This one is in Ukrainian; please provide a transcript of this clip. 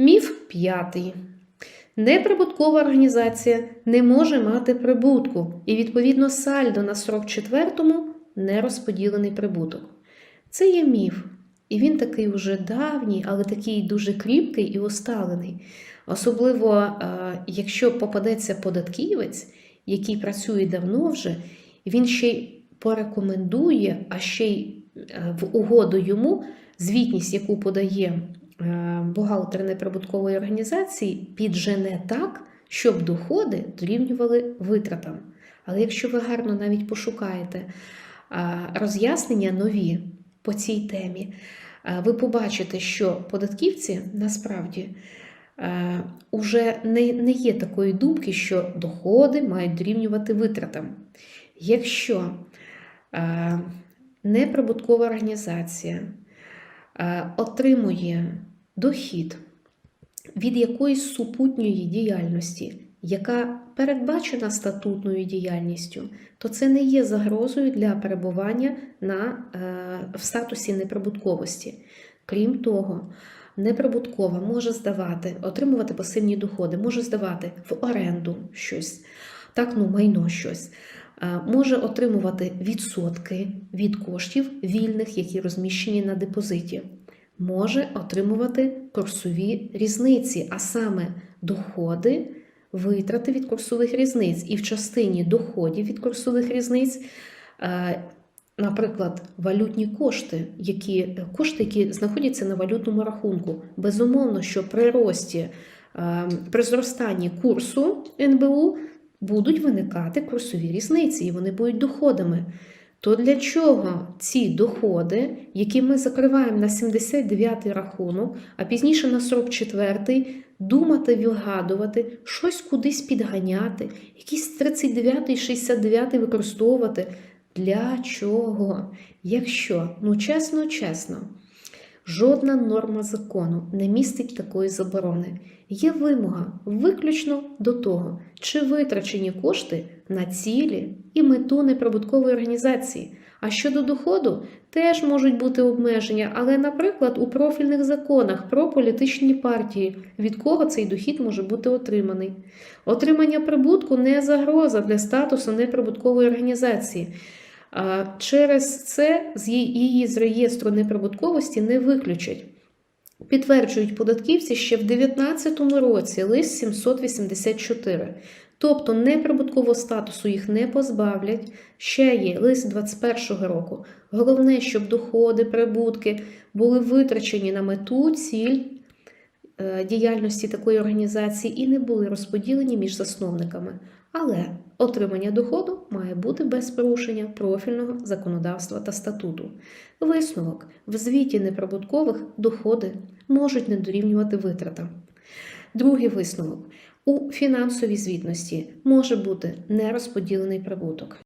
Міф п'ятий. Неприбуткова організація не може мати прибутку, і, відповідно, сальдо на 44-му не розподілений прибуток. Це є міф, і він такий уже давній, але такий дуже кріпкий і усталений. Особливо, е, якщо попадеться податківець, який працює давно вже, він ще й порекомендує, а ще й е, в угоду йому звітність, яку подає бухгалтер неприбуткової організації, піджене так, щоб доходи дорівнювали витратам. Але якщо ви гарно навіть пошукаєте роз'яснення нові по цій темі, ви побачите, що податківці насправді е, уже не, є такої думки, що доходи мають дорівнювати витратам. Якщо е, неприбуткова організація е, отримує дохід від якоїсь супутньої діяльності, яка передбачена статутною діяльністю, то це не є загрозою для перебування на, е, в статусі неприбутковості. Крім того, неприбуткова може здавати, отримувати пасивні доходи, може здавати в оренду щось, так, ну, майно щось. Е, Може отримувати відсотки від коштів вільних, які розміщені на депозиті. Може отримувати курсові різниці, а саме доходи, витрати від курсових різниць. І в частині доходів від курсових різниць, е, наприклад, валютні кошти, які, кошти, які знаходяться на валютному рахунку. Безумовно, що при рості, е, при зростанні курсу НБУ будуть виникати курсові різниці, і вони будуть доходами. То для чого ці доходи, які ми закриваємо на 79-й рахунок, а пізніше на 44-й, думати, вигадувати, щось кудись підганяти, якийсь 39-й, 69-й використовувати? Для чого? Якщо, ну чесно, чесно, жодна норма закону не містить такої заборони. Є вимога виключно до того, чи витрачені кошти на цілі і мету неприбуткової організації. А щодо доходу, теж можуть бути обмеження, але, наприклад, у профільних законах про політичні партії, від кого цей дохід може бути отриманий. Отримання прибутку не загроза для статусу неприбуткової організації. Через це з її з реєстру неприбутковості не виключать. Підтверджують податківці ще в 2019 році лист 784. Тобто неприбуткового статусу їх не позбавлять. Ще є лист 2021 року. Головне, щоб доходи, прибутки були витрачені на мету, ціль діяльності такої організації і не були розподілені між засновниками. Але отримання доходу має бути без порушення профільного законодавства та статуту. Висновок в звіті неприбуткових доходи можуть не дорівнювати витратам. Другий висновок у фінансовій звітності може бути нерозподілений прибуток.